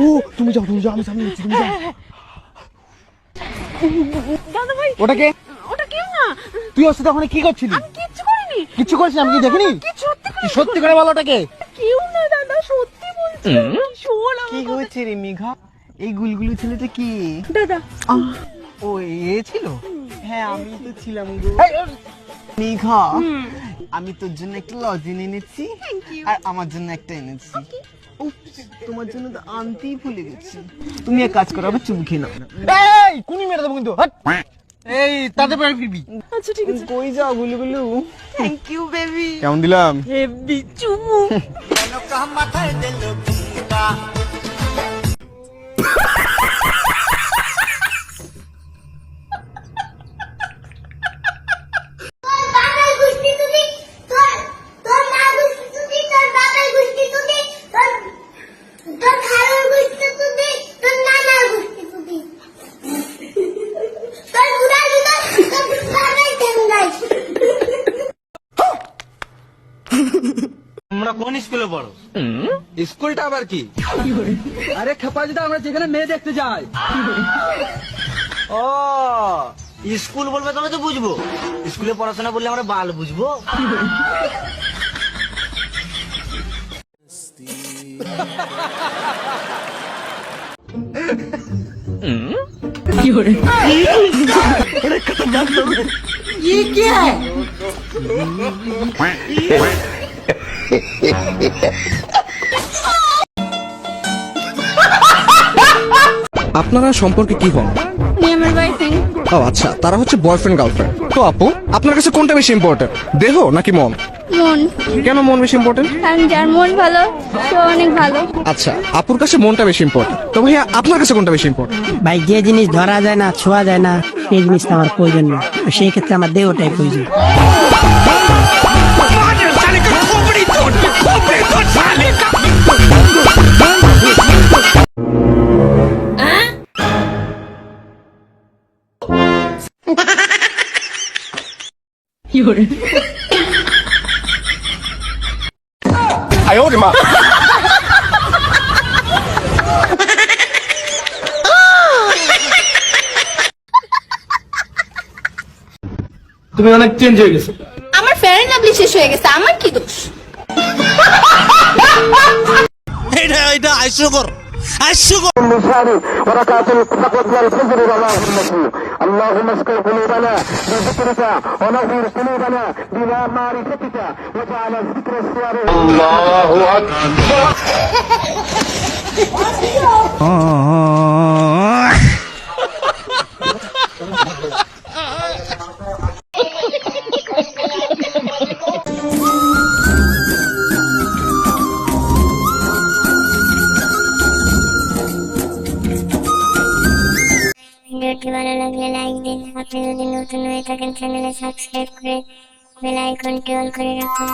ও তুমি যাও তুমি যাও আমি সামনে যাচ্ছি তুমি যাও। দাদা ভাই ওটাকে ওটা কেউ না। তুই ওর সাথে ওখানে কি করছিলি? আমি কিচ্ছু করিনি। কিচ্ছু করিস না, আমি কি দেখিনি? সত্যি করে বল ওটাকে। কেউ না দাদা সত্যি বলছি। শোন কি হয়েছে রে মেঘা? এই গুলগুলো ছেলেটা কি? দাদা। ও এ ছিল? হ্যাঁ আমি তো ছিলাম গো। মেঘা আমি তোর জন্য একটা লজেন এনেছি আর আমার জন্য একটা এনেছি। তোমার জন্য তো আনতেই ভুলে গেছি। তুমি এক কাজ করো আবার চুম খেয়ে নাও। এই কুনি মেরে দেবো কিন্তু হাট। এই তাতে পরে ফিরবি। আচ্ছা ঠিক আছে। কই যাও গুলগুলু থ্যাংক ইউ বেবি কেমন দিলাম? হেভি চুমু। বাবার কোন স্কুলে পড়ো? স্কুলটা আবার কি? আরে খেপা দিদা আমরা যেখানে মেয়ে দেখতে যাই। ও স্কুল বলবে তবে তো বুঝব। স্কুলে পড়াশোনা করলে আমরা বাল বুঝব। আপনারা সম্পর্কে কি হন আমার ও আচ্ছা তারা হচ্ছে বয়ফ্রেন্ড গার্লফ্রেন্ড তো আপু আপনার কাছে কোনটা বেশি ইম্পর্টেন্ট দেহ নাকি মন? মন। কেন মন বেশি ইম্পর্টেন্ট কারণ যার মন ভালো সে অনেক ভালো। আচ্ছা আপুর কাছে মনটা বেশি ইম্পর্টেন্ট তো ভাইয়া আপনার কাছে কোনটা বেশি ইম্পর্টেন্ট ভাই যে জিনিস ধরা যায় না ছোঁয়া যায় না সেই জিনিসটা আমার প্রয়োজন না। সেই ক্ষেত্রে আমার দেহটাই প্রয়োজন। আয় ওরে মা। তুমি অনেক চেঞ্জ হয়ে গেছো। আমার ফেয়ার এন্ড লাভলি শেষ হয়ে গেছে আমার কি দোষ? এটা এটা الشغل المشاري وركعة التقوى والفجر اللهم فيه اللهم اسكن قلوبنا بذكرك ونغفر ذنوبنا بلا معرفتك وجعل الذكر السيار الله اكبر ভিডিওটি ভালো লাগলে লাইক দিন আপনি যদি নতুন হয়ে থাকেন চ্যানেলে সাবস্ক্রাইব করে বেল আইকনটি অন করে রাখুন।